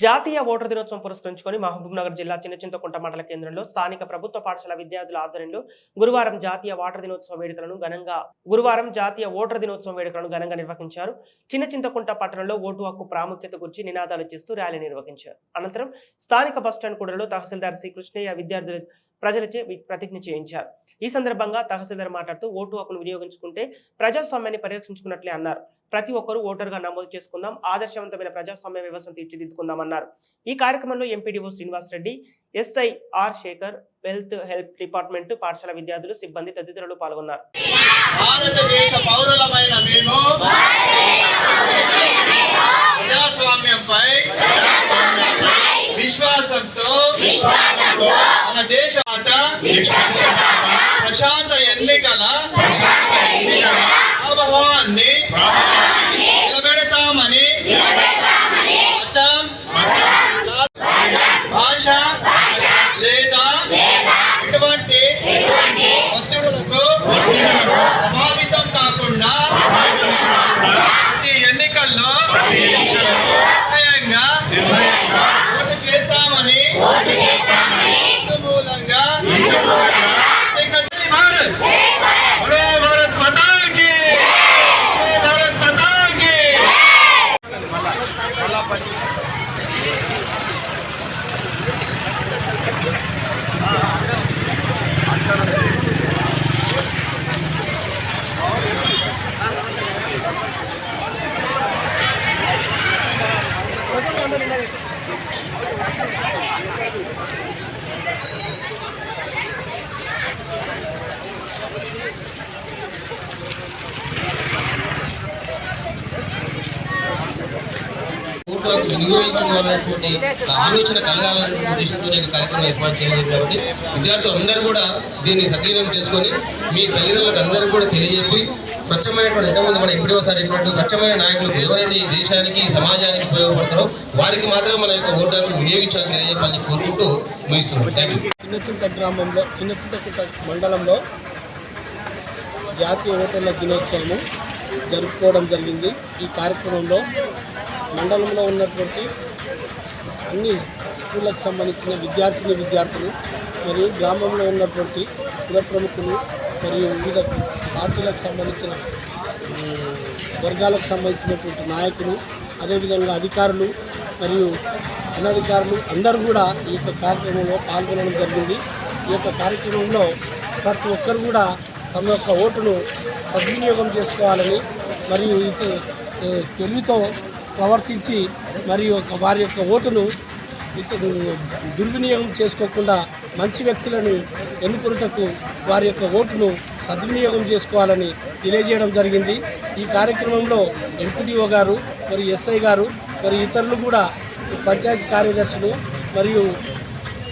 జాతీయ ఓటర్ దినోత్సవం పురస్కరించుకొని మహబూబ్నగర్ జిల్లా చిన్నచింతకుంట మండల కేంద్రంలో స్థానిక ప్రభుత్వ పాఠశాల విద్యార్థుల ఆధ్వర్యంలో గురువారం జాతీయ ఓటర్ దినోత్సవ వేడుకలను ఘనంగా గురువారం జాతీయ ఓటర్ దినోత్సవం వేడుకలను ఘనంగా నిర్వహించారు. చిన్నచింతకుంట పట్టణంలో ఓటు హక్కు ప్రాముఖ్యత గురించి నినాదాలు చేస్తూ ర్యాలీ నిర్వహించారు. అనంతరం స్థానిక బస్టాండ్ కూడలో తహసీల్దార్ శ్రీ కృష్ణయ్య విద్యార్థులు ప్రజలచే ప్రతిజ్ఞ చేయించారు. ఈ సందర్భంగా తహసీల్దార్ మాట్లాడుతూ ఓటు హక్కును వినియోగించుకుంటే ప్రజాస్వామ్యాన్ని పరిరక్షించుకున్నట్లే అన్నారు. ప్రతి ఒక్కరూ ఓటరుగా నమోదు చేసుకుందాం ఆదర్శవంతమైన ప్రజాస్వామ్య వ్యవస్థను తీర్చిదిద్దుకుందామన్నారు. ఈ కార్యక్రమంలో MPDO Srinivas Reddy SI R Shekhar wealth help department పాఠశాల విద్యార్థులు సిబ్బంది తదితరులు పాల్గొన్నారు. భారతదేశ పౌరులమైన మేము ప్రజాస్వామ్యంపై విశ్వాసంతో దేశాత ప్రశాంత ఎన్నికల ప్రభావాన్ని నిలబెడతామని మతం భాష లేదా ఎటువంటి ఒత్తిడులకు ప్రభావితం కాకుండా ప్రతి ఎన్నికల్లో ప్రభుత్వాలకు వినియోగించుకోవాలనేటువంటి ఆలోచన కలగాలనేటువంటి ఉద్దేశంతో ఈ కార్యక్రమం ఏర్పాటు చేయలేదు కాబట్టి విద్యార్థులు అందరూ కూడా దీన్ని సద్వినియోగం చేసుకొని మీ తల్లిదండ్రులకు కూడా తెలియజెప్పి స్వచ్ఛమైనటువంటి ఎంతమంది మన ఎప్పుడో ఒకసారి చెప్పినట్టు స్వచ్ఛమైన నాయకులు ఎవరైతే ఈ దేశానికి సమాజానికి ఉపయోగపడతారో వారికి మాత్రమే మన యొక్క ఓటు వినియోగించాలని తెలియజెప్పాలని కోరుకుంటూ ముగిస్తున్నాం. థ్యాంక్ యూ చిన్నచింత గ్రామంలో చిన్నచింతకుంట మండలంలో జాతీయ ఓటర్ల దినోత్సవము. జరుపుకోవడం జరిగింది. ఈ కార్యక్రమంలో మండలంలో ఉన్నటువంటి అన్ని స్కూళ్ళకు సంబంధించిన విద్యార్థిని విద్యార్థులు మరియు గ్రామంలో ఉన్నటువంటి కుల ప్రముఖులు మరియు వివిధ పార్టీలకు సంబంధించిన వర్గాలకు సంబంధించినటువంటి నాయకులు అదేవిధంగా అధికారులు మరియు అనధికారులు అందరూ కూడా ఈ యొక్క కార్యక్రమంలో పాల్గొనడం జరిగింది. ఈ యొక్క కార్యక్రమంలో ప్రతి ఒక్కరు కూడా తమ యొక్క ఓటును సద్వినియోగం చేసుకోవాలని మరియు ఇది తెలివితో ప్రవర్తించి మరియు వారి యొక్క ఓటును దుర్వినియోగం చేసుకోకుండా మంచి వ్యక్తులను ఎన్నుకున్నటకు వారి యొక్క ఓటును సద్వినియోగం చేసుకోవాలని తెలియజేయడం జరిగింది. ఈ కార్యక్రమంలో ఎంపీడీఓ గారు మరియు ఎస్ఐ గారు మరి ఇతరులు కూడా పంచాయతీ కార్యదర్శులు మరియు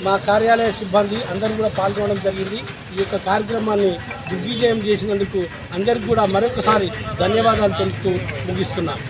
మా కార్యాలయ సిబ్బంది అందరూ కూడా పాల్గొనడం జరిగింది. ఈ యొక్క కార్యక్రమాన్ని దిగ్విజయం చేసినందుకు అందరికీ కూడా మరొకసారి ధన్యవాదాలు తెలుపుతూ ముగిస్తున్నాను